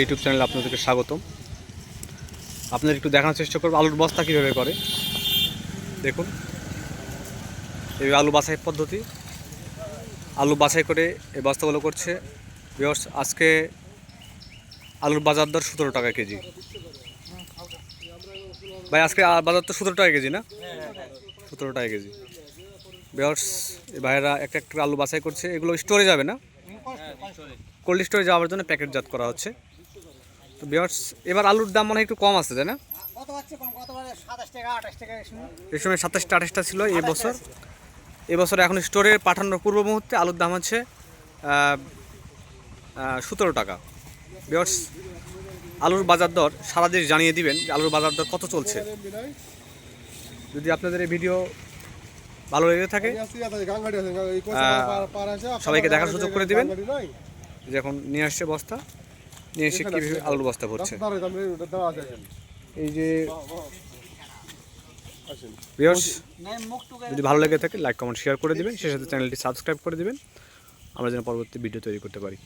YouTube চ্যানেলে আপনাদেরকে স্বাগতম। আপনাদের একটু দেখানোর চেষ্টা করব আলুর বস্তা কীভাবে করে। দেখুন এই আলু বাছাই পদ্ধতি। আলু বাছাই করে এই বস্তাগুলো করছে। বিয়স আজকে আলুর বাজার দর সতেরো টাকা কেজি। ভাই আজকে বাজার তো সতেরো টাকা কেজি না? সতেরো টাকা কেজি। বিয়স এই ভাইয়েরা একটা একটা আলু বাছাই করছে। এগুলো স্টোরে যাবে না? কোল্ড স্টোরে যাওয়ার জন্য প্যাকেটজাত করা হচ্ছে। তো বিয়ার্স এবার আলুর দাম মনে একটু কম আছে তাই না? এই সময় সাতাশটা আঠাশটা ছিল এই বছর। এবছর এখন স্টোরে পাঠানোর পূর্ব মুহূর্তে আলুর দাম হচ্ছে সতেরো টাকা। বিয়ার্স আলুর বাজার দর সারা দেশ জানিয়ে দিবেন যে আলুর বাজার দর কত চলছে। যদি আপনাদের এই ভিডিও ভালো লেগে থাকে সবাইকে দেখার সুযোগ করে দিবেন। যে এখন নিয়ে আসছে বস্তা। এসে কীভাবে আলুর বস্তা ভরছে এই যে যদি ভালো লেগে থাকে লাইক কমেন্ট শেয়ার করে দিবেন। সেই সাথে চ্যানেলটি সাবস্ক্রাইব করে দিবেন। আমরা যেন পরবর্তী ভিডিও তৈরি করতে পারি।